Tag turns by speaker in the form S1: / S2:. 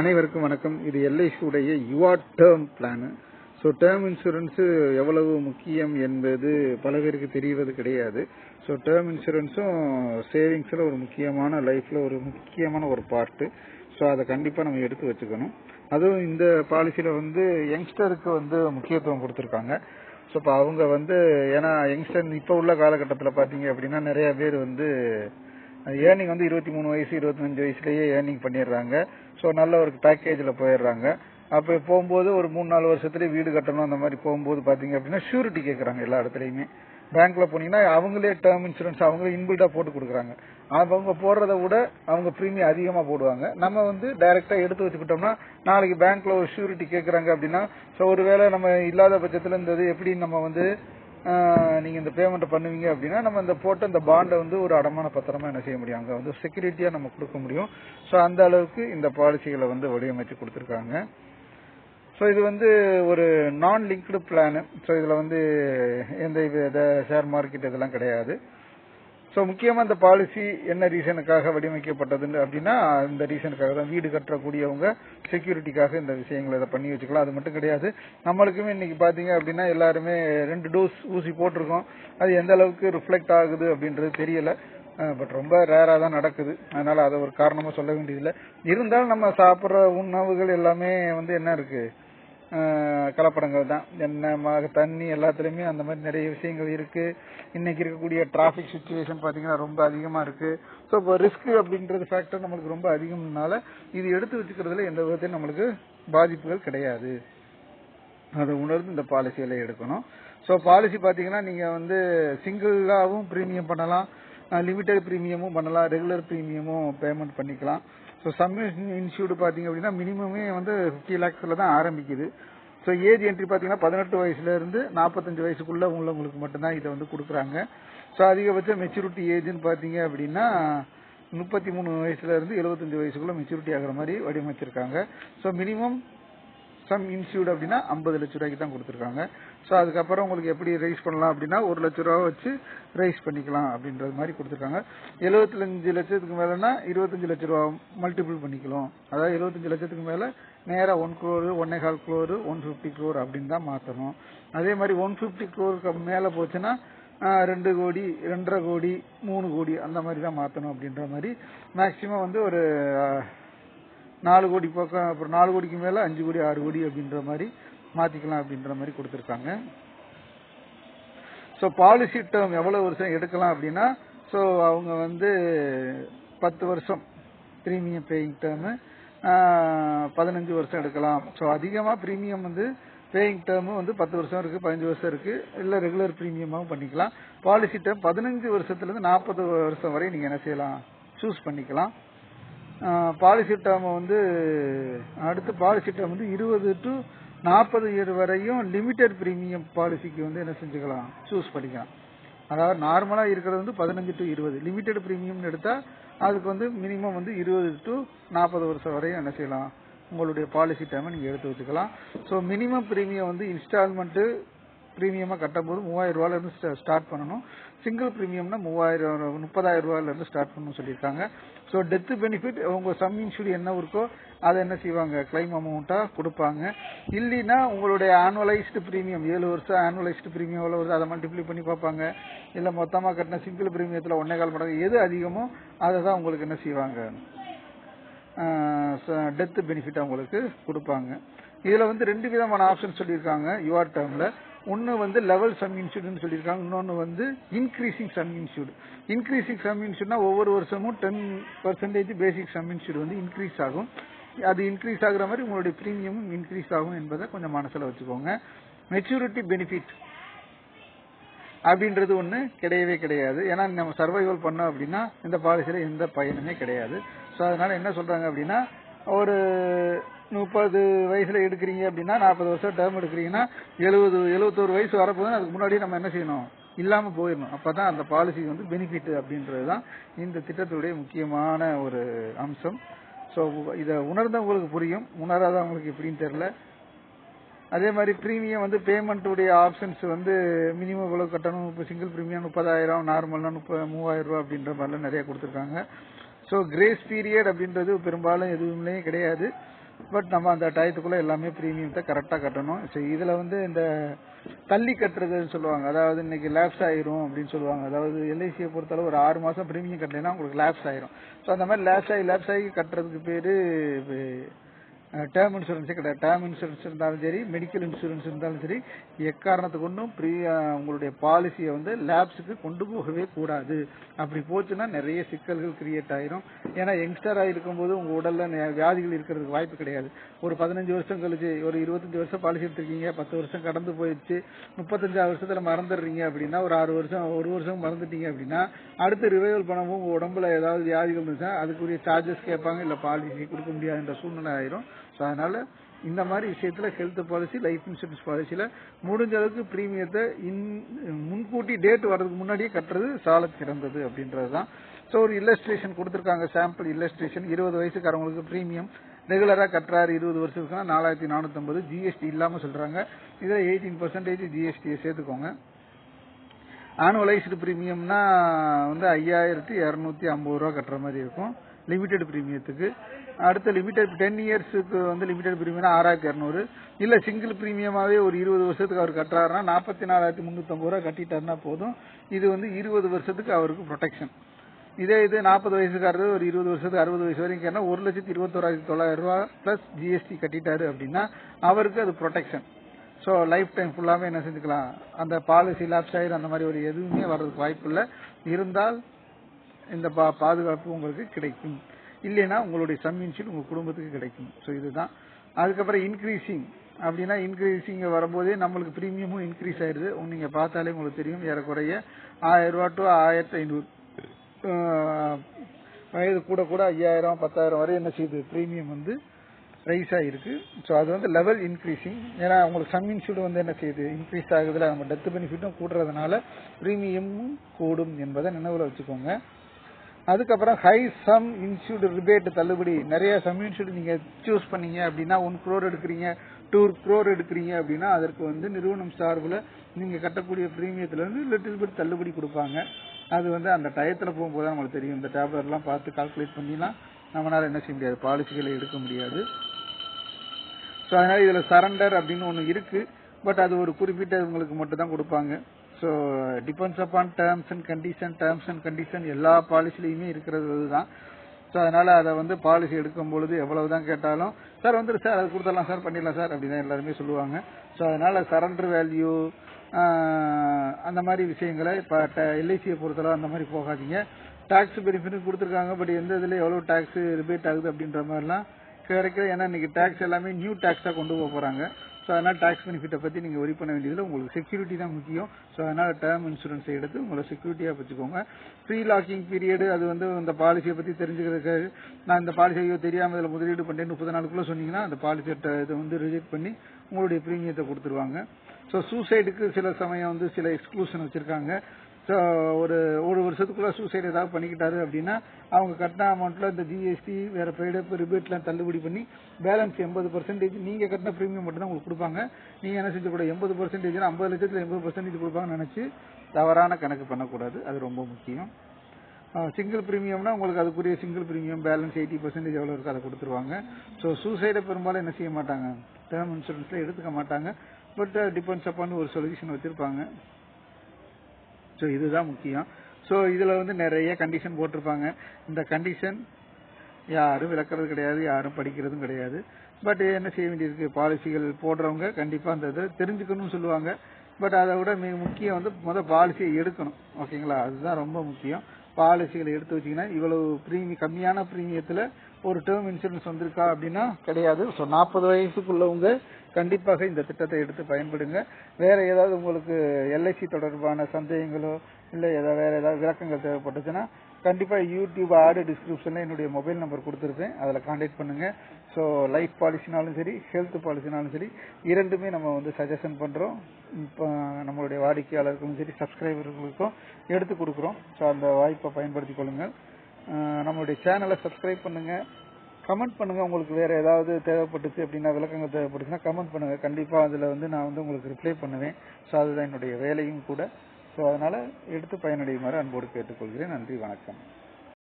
S1: அனைவருக்கும் வணக்கம். இது எல்ஐசியுடைய Yuva term plan. So term insurance எவ்வளவு முக்கியம் என்பது பல பேருக்கு தெரிவது கிடையாது. ஸோ டேர்ம் இன்சூரன்ஸும் சேவிங்ஸில் ஒரு முக்கியமான லைஃப்பில் ஒரு முக்கியமான ஒரு பார்ட்டு ஸோ அதை கண்டிப்பாக நம்ம எடுத்து வச்சுக்கணும். அதுவும் இந்த பாலிசியில் வந்து யங்ஸ்டருக்கு வந்து முக்கியத்துவம் கொடுத்துருக்காங்க. ஸோ இப்போ அவங்க வந்து ஏன்னா யங்ஸ்டர் இப்போ உள்ள காலகட்டத்தில் பார்த்தீங்க அப்படின்னா நிறைய பேர் வந்து ஏர்னிங் வந்து இருபத்தி மூணு வயசு இருபத்தஞ்சு வயசுலயே ஏர்னிங் பண்ணிடுறாங்க. ஸோ நல்ல ஒரு பேக்கேஜில் போயிடுறாங்க. அப்போ போகும்போது ஒரு மூணு நாலு வருஷத்துலேயே வீடு கட்டணும் அந்த மாதிரி போகும்போது பார்த்தீங்க அப்படின்னா ஷூரிட்டி கேட்குறாங்க எல்லா இடத்துலையுமே. பேங்க்ல போனீங்கன்னா அவங்களே டேர்ம் இன்சூரன்ஸ் அவங்களே இன்பில்டா போட்டு கொடுக்குறாங்க. அவங்க போடுறத விட அவங்க ப்ரீமியம் அதிகமாக போடுவாங்க. நம்ம வந்து டைரக்டா எடுத்து வச்சுக்கிட்டோம்னா நாளைக்கு பேங்க்ல ஒரு ஷூரிட்டி கேட்குறாங்க அப்படின்னா ஸோ ஒருவேளை நம்ம இல்லாத பட்சத்தில் இந்த எப்படி நம்ம வந்து நீங்க இந்த பேமெண்ட் பண்ணுவீங்க அப்படின்னா நம்ம இந்த போட்ட இந்த பாண்டை வந்து ஒரு அடமான பத்திரமா என்ன செய்ய முடியும்? அங்க வந்து செக்யூரிட்டியா நம்ம கொடுக்க முடியும். ஸோ அந்த அளவுக்கு இந்த பாலிசிகளை வந்து வடிவமைச்சு கொடுத்துருக்காங்க. ஸோ இது வந்து ஒரு நான் லிங்க்டு பிளானு ஸோ இதில் வந்து எந்த வித ஷேர் மார்க்கெட் இதெல்லாம் கிடையாது. ஸோ முக்கியமாக இந்த பாலிசி என்ன ரீசனுக்காக வடிவமைக்கப்பட்டது அப்படின்னா இந்த ரீசனுக்காக தான் வீடு கட்டக்கூடியவங்க செக்யூரிட்டிக்காக இந்த விஷயங்களை இதை பண்ணி வச்சுக்கலாம். அது மட்டும் கிடையாது. நம்மளுக்குமே இன்னைக்கு பார்த்தீங்க அப்படின்னா எல்லாருமே ரெண்டு டோஸ் ஊசி போட்டிருக்கோம். அது எந்த அளவுக்கு ரிஃப்ளெக்ட் ஆகுது அப்படின்றது தெரியல. பட் ரொம்ப ரேரா தான் நடக்குது. அதனால அதை ஒரு காரணமா சொல்ல வேண்டியதில்லை. இருந்தாலும் நம்ம சாப்பிட்ற உணவுகள் எல்லாமே வந்து என்ன இருக்கு? கலப்படங்கள் தான். என்ன தண்ணி எல்லாத்துலயுமே அந்த மாதிரி நிறைய விஷயங்கள் இருக்கு. இன்னைக்கு இருக்கக்கூடிய டிராபிக் சுச்சுவேஷன் பாத்தீங்கன்னா ரொம்ப அதிகமா இருக்கு. ஸோ இப்போ ரிஸ்க் அப்படின்றது ஃபேக்டர் நம்மளுக்கு ரொம்ப அதிகம்னால இது எடுத்து வச்சுக்கிறதுல எந்த விதத்தையும் நம்மளுக்கு பாதிப்புகள் கிடையாது. அதை உணர்ந்து இந்த பாலிசியெல்லாம் எடுக்கணும். ஸோ பாலிசி பார்த்தீங்கன்னா நீங்க வந்து சிங்கிளாவும் ப்ரீமியம் பண்ணலாம். லிமிடெட் ப்ரீமியமும் பண்ணலாம். ரெகுலர் ப்ரீமியமும் பேமெண்ட் பண்ணிக்கலாம். ஸோ சம் இன்ஸ்டியூட் பார்த்தீங்க அப்படின்னா மினிமமே வந்து ஃபிஃப்டி லேக்ஸில் தான் ஆரம்பிக்குது. ஸோ ஏஜ் என்ட்ரி பார்த்தீங்கன்னா பதினெட்டு வயசுலேருந்து நாற்பத்தஞ்சு வயசுக்குள்ளே உள்ளவங்களுக்கு மட்டும்தான் இதை வந்து கொடுக்குறாங்க. ஸோ அதிகபட்ச மெச்சூரிட்டி ஏஜ்னு பார்த்தீங்க அப்படின்னா முப்பத்தி மூணு வயசுல இருந்து எழுபத்தஞ்சு வயசுக்குள்ள மெச்சூரிட்டி ஆகிற மாதிரி வடிவமைச்சிருக்காங்க. ஸோ மினிமம் சம் இன்ஸ்டியூட் அப்படின்னா ஐம்பது லட்ச ரூபாய்க்கு தான் கொடுத்துருக்காங்க. ஸோ அதுக்கப்புறம் உங்களுக்கு எப்படி ரைஸ் பண்ணலாம் அப்படின்னா ஒரு லட்ச ரூபா வச்சு ரைஸ் பண்ணிக்கலாம் அப்படின்றது மாதிரி கொடுத்துருக்காங்க. எழுபத்தஞ்சு லட்சத்துக்கு மேலேனா இருபத்தஞ்சு லட்ச ரூபா மல்டிபிள் பண்ணிக்கலாம். அதாவது எழுபத்தஞ்சு லட்சத்துக்கு மேலே நேராக ஒன் குரோரு ஒன்னே கால் குரோரு ஒன் ஃபிஃப்டி குரோர் அப்படின்னு தான் மாற்றணும் அதே மாதிரி ஒன் ஃபிஃப்டி குரோருக்கு மேலே போச்சுன்னா ரெண்டு கோடி ரெண்டரை கோடி மூணு கோடி அந்த மாதிரி தான் மாற்றணும் அப்படின்ற மாதிரி. மேக்சிமம் வந்து ஒரு நாலு கோடி பக்கம் அப்புறம் நாலு கோடிக்கு மேல அஞ்சு கோடி ஆறு கோடி அப்படின்ற மாதிரி மாத்திக்கலாம் அப்படின்ற மாதிரி கொடுத்துருக்காங்க. ஸோ பாலிசி டேர்ம் எவ்வளவு வருஷம் எடுக்கலாம் அப்படின்னா ஸோ அவங்க வந்து பத்து வருஷம் ப்ரீமியம் பேயிங் டேர்மு பதினஞ்சு வருஷம் எடுக்கலாம். ஸோ அதிகமாக ப்ரீமியம் வந்து பேயிங் டேர்மு வந்து பத்து வருஷம் இருக்கு பதினஞ்சு வருஷம் இருக்கு. இல்லை ரெகுலர் ப்ரீமியமாகவும் பண்ணிக்கலாம். பாலிசி டேர்ம் பதினஞ்சு வருஷத்துலேருந்து நாற்பது வருஷம் வரை நீங்கள் என்ன செய்யலாம்? சூஸ் பண்ணிக்கலாம். பாலிசி வந்து அடுத்து பாலிசிட்டாம் வந்து இருபது டு நாற்பது இயர் வரையும் லிமிடெட் பிரீமியம் பாலிசிக்கு வந்து என்ன செஞ்சுக்கலாம்? சூஸ் பண்ணிக்கலாம். அதாவது நார்மலாக இருக்கிறது வந்து பதினஞ்சு டு இருபது. லிமிடெட் பிரீமியம்னு எடுத்தால் அதுக்கு வந்து மினிமம் வந்து இருபது டு நாற்பது வருஷம் வரையும் என்ன செய்யலாம்? உங்களுடைய பாலிசி டைமை நீங்கள் எடுத்து வச்சுக்கலாம். ஸோ மினிமம் பிரீமியம் வந்து இன்ஸ்டால்மெண்ட் ப்ரீமியமாக கட்டும்போது மூவாயிரம் ரூபாயில இருந்து ஸ்டார்ட் பண்ணணும். சிங்கிள் ப்ரீமியம்னா மூவாயிரம் முப்பதாயிரம் ரூபாயில இருந்து ஸ்டார்ட் பண்ணணும் சொல்லியிருக்காங்க. ஸோ டெத் பெனிஃபிட் உங்க சம் இன்சூரி என்ன இருக்கோ அதை என்ன செய்வாங்க? கிளைம் அமௌண்ட்டா கொடுப்பாங்க. இல்லைன்னா உங்களுடைய ஆனுவலைஸ்டு ப்ரீமியம் ஏழு வருஷம் ஆனுவலைஸ்டு ப்ரீமியம் எவ்வளோ வருது அதை மல்டிப்ளை பண்ணி பார்ப்பாங்க. இல்லை மொத்தமாக கட்டின சிங்கிள் ப்ரீமியத்தில் ஒன்னே கால் மடங்கு எது அதிகமோ அதை தான் உங்களுக்கு என்ன செய்வாங்க? டெத்து பெனிஃபிட் உங்களுக்கு கொடுப்பாங்க. இதில் வந்து ரெண்டு விதமான ஆப்ஷன் சொல்லியிருக்காங்க யுவார் டேர்மில் ஒன்று வந்து லெவல் சம் இன்சூர்டு சொல்லியிருக்காங்க இன்னொன்று வந்து increasing sum insured increasing sum இன்சூர்னா ஒவ்வொரு வருஷமும் ten percentage basic sum insured வந்து இன்க்ரீஸ் ஆகும். அது இன்க்ரீஸ் ஆகுற மாதிரி உங்களுடைய ப்ரீமியமும் இன்க்ரீஸ் ஆகும் என்பதை கொஞ்சம் மனசில் வச்சுக்கோங்க. மெச்சூரிட்டி பெனிஃபிட் அப்படின்றது ஒன்று கிடையவே கிடையாது. ஏன்னா நம்ம சர்வைவல் பண்ணோம் அப்படின்னா இந்த பாலிசியில் எந்த பயனுமே கிடையாது. ஸோ அதனால என்ன சொல்றாங்க அப்படின்னா ஒரு முப்பது வயசுல எடுக்கிறீங்க அப்படின்னா நாற்பது வருஷம் டேர்ம் எடுக்கிறீங்கன்னா எழுபது எழுபத்தோரு வயசு வரப்போது அதுக்கு முன்னாடி நம்ம என்ன செய்யணும்? இல்லாம போயிடணும். அப்பதான் அந்த பாலிசி வந்து பெனிஃபிட் அப்படின்றதுதான் இந்த திட்டத்துடைய முக்கியமான ஒரு அம்சம். ஸோ இதை உணர்ந்தவங்களுக்கு புரியும். உணராதவங்களுக்கு எப்படின்னு தெரியல. அதே மாதிரி ப்ரீமியம் வந்து பேமெண்ட்டுடைய ஆப்ஷன்ஸ் வந்து மினிமம் இவ்வளோ கட்டணும்? இப்போ சிங்கிள் ப்ரீமியம் முப்பதாயிரம் நார்மல்னா முப்பது மூவாயிரம் ரூபா அப்படின்ற மாதிரிலாம் நிறைய கொடுத்துருக்காங்க. ஸோ கிரேஸ் பீரியட் அப்படின்றது பெரும்பாலும் எதுவுமே கிடையாது. பட் நம்ம அந்த டயத்துக்குள்ள எல்லாமே ப்ரீமியத்தை கரெக்டாக கட்டணும். ஸோ இதில் வந்து இந்த தள்ளி கட்டுறதுன்னு சொல்லுவாங்க. அதாவது இன்னைக்கு லேப்ஸ் ஆயிரும் அப்படின்னு சொல்லுவாங்க. அதாவது எல்ஐசியை பொறுத்தளவு ஒரு ஆறு மாதம் ப்ரீமியம் கட்டலைன்னா உங்களுக்கு லேப்ஸ் ஆயிரும். ஸோ அந்த மாதிரி லேப்ஸ் ஆகி லேப்ஸ் ஆகி கட்டுறதுக்கு பேர் டேர்ம் இன்சூரன்ஸே கிடையாது. டேர்ம் இன்சூரன்ஸ் இருந்தாலும் சரி மெடிக்கல் இன்சூரன்ஸ் இருந்தாலும் சரி எக்காரணத்தை கொண்டும் ப்ரீ உங்களுடைய பாலிசியை வந்து லேப்ஸுக்கு கொண்டு போகவே கூடாது. அப்படி போச்சுன்னா நிறைய சிக்கல்கள் கிரியேட் ஆயிரும். ஏன்னா யங்ஸ்டராக இருக்கும்போது உங்கள் உடலில் வியாதிகள் இருக்கிறதுக்கு வாய்ப்பு கிடையாது. ஒரு பதினஞ்சு வருஷம் கழிச்சு ஒரு இருபத்தஞ்சு வருஷம் பாலிசி எடுத்திருக்கீங்க பத்து வருஷம் கடந்து போயிடுச்சு முப்பத்தஞ்சாறு வருஷத்தில் மறந்துடுறீங்க அப்படின்னா ஒரு ஆறு வருஷம் ஒரு வருஷம் மறந்துட்டீங்க அப்படின்னா அடுத்து ரிவைவல் பண்ணவும் உங்கள் உடம்புல ஏதாவது வியாதிகள் இருந்துச்சுன்னா அதுக்குரிய சார்ஜஸ் கேட்பாங்க இல்லை பாலிசி கொடுக்க முடியாதுன்ற சூழ்நிலை ஆயிரும். ஸோ அதனால இந்த மாதிரி விஷயத்துல ஹெல்த் பாலிசி லைஃப் இன்சூரன்ஸ் பாலிசியில முடிஞ்ச அளவுக்கு இன் முன்கூட்டி டேட் வர்றதுக்கு முன்னாடியே கட்டுறது சால சிறந்தது அப்படின்றது தான் ஸோ ஒரு இல்லஸ்ட்ரேஷன் கொடுத்துருக்காங்க. சாம்பிள் இல்லஸ்ட்ரேஷன் இருபது வயசுக்காரவங்களுக்கு ப்ரீமியம் ரெகுலராக கட்டுறாரு இருபது வருஷத்துக்குனா நாலாயிரத்தி நானூற்றம்பது ஜிஎஸ்டி இல்லாமல் சொல்கிறாங்க இதில் எயிட்டீன் பர்சன்டேஜ் ஜிஎஸ்டியை சேர்த்துக்கோங்க. ஆனுவலைஸ்டு ப்ரீமியம்னா வந்து ஐயாயிரத்தி இரநூத்தி ஐம்பது ரூபா கட்டுற மாதிரி இருக்கும். லிமிடெட் ப்ரீமியத்துக்கு அடுத்த லிமிடெட் டென் இயர்ஸுக்கு வந்து லிமிடெட் ப்ரீமியம்னா ஆறாயிரத்தி இரநூறு இல்ல சிங்கிள் பிரீமியமாவே ஒரு இருபது வருஷத்துக்கு அவர் கட்டுறாருன்னா நாற்பத்தி நாலாயிரத்தி முந்நூற்றம்பது ரூபா கட்டிட்டாருன்னா போதும். இது வந்து இருபது வருஷத்துக்கு அவருக்கு ப்ரொடெக்ஷன் இதே இது நாற்பது வயசுக்காரது ஒரு இருபது வருஷத்துக்கு அறுபது வயசு வரைக்கும் கேட்டால் ஒரு லட்சத்தி இருபத்தோராயிரத்தி தொள்ளாயிரம் ரூபா பிளஸ் ஜிஎஸ்டி கட்டிட்டாரு அப்படின்னா அவருக்கு அது ப்ரொடெக்ஷன் ஸோ லைஃப் டைம் ஃபுல்லாமே என்ன செஞ்சுக்கலாம்? அந்த பாலிசி லாப்ஸ் ஆயிரம் அந்த மாதிரி ஒரு எதுவுமே வர்றதுக்கு வாய்ப்பு இல்லை. இருந்தால் இந்த பா பாதுகாப்பு உங்களுக்கு கிடைக்கும். இல்லைன்னா உங்களுடைய சம்மின்ஷீல் உங்கள் உங்க குடும்பத்துக்கு கிடைக்கும். ஸோ இதுதான். அதுக்கப்புறம் இன்க்ரீசிங் அப்படின்னா இன்க்ரீஸிங் வரும்போதே நம்மளுக்கு ப்ரீமியமும் இன்க்ரீஸ் ஆயிடுது. நீங்க பார்த்தாலே உங்களுக்கு தெரியும் ஏறக்குறைய ஆயிரம் ரூபா டு ஆயிரத்தி ஐநூறு. வயது கூட கூட ஐயாயிரம் பத்தாயிரம் வரை என்ன செய்யுது? ப்ரீமியம் வந்து ரைஸ் ஆகிருக்கு ஸோ அது வந்து லெவல் இன்க்ரீஸிங் ஏன்னா அவங்களுக்கு சம் இன்சூர்டு வந்து என்ன செய்யுது? இன்க்ரீஸ் ஆகுதுல நம்ம டெத் பெனிஃபிட்டும் கூடுறதுனால ப்ரீமியமும் கூடும் என்பதை நினைவில் வச்சுக்கோங்க. அதுக்கப்புறம் ஹை சம் இன்சூர்டு ரிபேட் தள்ளுபடி. நிறைய சம் இன்சூர்டு நீங்க சூஸ் பண்ணீங்க அப்படின்னா ஒன் க்ரோர் எடுக்கிறீங்க டூ க்ரோர் எடுக்கிறீங்க அப்படின்னா அதற்கு வந்து நிறுவனம் சார்பில் நீங்க கட்டக்கூடிய ப்ரீமியத்துலேருந்து லிட்டில் பிட் தள்ளுபடி கொடுப்பாங்க. அது வந்து அந்த டயத்தில் போகும்போது தான் நம்மளுக்கு தெரியும். இந்த டேப்லெட்லாம் பார்த்து கால்குலேட் பண்ணிலாம் நம்மளால் என்ன செய்ய முடியாது. பாலிசிகளை எடுக்க முடியாது. ஸோ அதனால் இதில் சரண்டர் அப்படின்னு ஒன்று இருக்குது பட் அது ஒரு குறிப்பிட்ட உங்களுக்கு மட்டும் தான் கொடுப்பாங்க. So depends upon terms and condition terms and condition எல்லா பாலிசிலையுமே இருக்கிறது தான் ஸோ அதனால் அதை வந்து பாலிசி எடுக்கும் பொழுது எவ்வளவு தான் கேட்டாலும் சார் வந்துரு சார் அது கொடுத்துடலாம் சார் பண்ணிடலாம் சார் அப்படின்னு தான் எல்லாருமே சொல்லுவாங்க. ஸோ அதனால் சரண்டர் வேல்யூ அந்த மாதிரி விஷயங்களை இப்போ எல்ஐசியை பொறுத்தளவு அந்த மாதிரி போகாதீங்க. டாக்ஸ் பெனிஃபிட் கொடுத்துருக்காங்க பட் எந்த இதில் எவ்வளோ டாக்ஸ் ரிபேட் ஆகுது அப்படின்ற மாதிரிலாம் கிடைக்கிற ஏன்னா இன்னைக்கு டாக்ஸ் எல்லாமே நியூ டாக்ஸா கொண்டு போக போறாங்க. ஸோ அதனால் டாக்ஸ் பெனிஃபிட்டை பற்றி நீங்கள் ஒரி பண்ண வேண்டியதில் உங்களுக்கு செக்யூரிட்டி தான் முக்கியம். ஸோ அதனால் டேர்ம் இன்சூரன்ஸ் எடுத்து உங்களை செக்யூரிட்டியாக வச்சுக்கோங்க. ப்ரீ லாக்கிங் பீரியடு அது வந்து இந்த பாலிசியை பற்றி தெரிஞ்சுக்கிறதுக்கு நான் இந்த பாலிசி ஐயோ இதில் முதலீடு பண்ணேன் முப்பது நாளுக்குள்ளே சொன்னீங்கன்னா அந்த பாலிசி இதை வந்து ரிஜெக்ட் பண்ணி உங்களுடைய பிரீமியத்தை கொடுத்துருவாங்க. ஸோ சூசைடுக்கு சில சமயம் வந்து சில எக்ஸ்க்ளூஷன் வச்சுருக்காங்க. ஸோ ஒரு ஒரு வருஷத்துக்குள்ள சூசைட் ஏதாவது பண்ணிக்கிட்டாரு அப்படின்னா அவங்க கட்டின அமௌண்ட்ல இந்த ஜிஎஸ்டி வேற பெய்டப் ரிபேட்லாம் தள்ளுபடி பண்ணி பேலன்ஸ் எண்பது பர்சன்டேஜ் நீங்க கட்டின ப்ரீமியம் மட்டும் தான் உங்களுக்கு கொடுப்பாங்க. நீங்க என்ன செஞ்ச கூட எண்பது பர்சன்டேஜ் ஐம்பது லட்சத்துல எண்பது பர்சன்டேஜ் கொடுப்பாங்கன்னு நினைச்சு தவறான கணக்கு பண்ணக்கூடாது. அது ரொம்ப முக்கியம். சிங்கிள் ப்ரீமியம்னா உங்களுக்கு அதுக்குரிய single premium balance eighty percentage எவ்வளோ இருக்கோ அதை கொடுத்துருவாங்க. ஸோ சூசைடை பெரும்பாலும் என்ன செய்ய மாட்டாங்க? டேர்ம் இன்சூரன்ஸ்ல எடுத்துக்க மாட்டாங்க. பட் டிபெண்ட்ஸ் அப்பான்னு ஒரு சொல்யூஷன் வச்சுருப்பாங்க. ஸோ இதுதான் முக்கியம். ஸோ இதுல வந்து நிறைய கண்டிஷன் போட்டிருப்பாங்க. இந்த கண்டிஷன் யாரும் விளக்குறது கிடையாது யாரும் படிக்கிறதும் கிடையாது. பட் என்ன செய்ய வேண்டியிருக்கு? பாலிசிகள் போடுறவங்க கண்டிப்பாக அந்த இதை தெரிஞ்சுக்கணும்னு சொல்லுவாங்க. பட் அதை விட மிக முக்கியம் வந்து முதல் பாலிசியை எடுக்கணும். ஓகேங்களா அதுதான் ரொம்ப முக்கியம். பாலிசிகளை எடுத்து வச்சீங்கன்னா இவ்வளவு ப்ரீமியம் கம்மியான ப்ரீமியத்தில் ஒரு டேர்ம் இன்சூரன்ஸ் வந்திருக்கா அப்படின்னா கிடையாது. ஸோ நாற்பது வயசுக்குள்ளவங்க கண்டிப்பாக இந்த திட்டத்தை எடுத்து பயன்படுங்க. வேற ஏதாவது உங்களுக்கு எல்ஐசி தொடர்பான சந்தேகங்களோ இல்லை ஏதாவது வேற ஏதாவது விளக்கங்கள் தேவைப்பட்டுச்சுன்னா கண்டிப்பா யூடியூப் ஆடு டிஸ்கிரிப்ஷன்ல என்னுடைய மொபைல் நம்பர் கொடுத்துருப்பேன் அதில் கான்டாக்ட் பண்ணுங்க. ஸோ லைஃப் பாலிசினாலும் சரி ஹெல்த் பாலிசினாலும் சரி இரண்டுமே நம்ம வந்து சஜஷன் பண்றோம். இப்போ நம்மளுடைய வாடிக்கையாளருக்கும் சரி சப்ஸ்கிரைபர்களுக்கும் எடுத்து கொடுக்குறோம். ஸோ அந்த வாய்ப்பை பயன்படுத்திக் கொள்ளுங்கள். நம்மளுடைய சேனலை சப்ஸ்கிரைப் பண்ணுங்க. கமெண்ட் பண்ணுங்க உங்களுக்கு வேற ஏதாவது தேவைப்பட்டுச்சு அப்படின்னா விளக்கங்கள் தேவைப்பட்டுச்சுன்னா கமெண்ட் பண்ணுங்க. கண்டிப்பா அதுல வந்து நான் வந்து உங்களுக்கு ரிப்ளை பண்ணுவேன். ஸோ அதுதான் என்னுடைய வேலையும் கூட. ஸோ அதனால எடுத்து பயனடையுமாறு அன்போடு கேட்டுக்கொள்கிறேன். நன்றி வணக்கம்.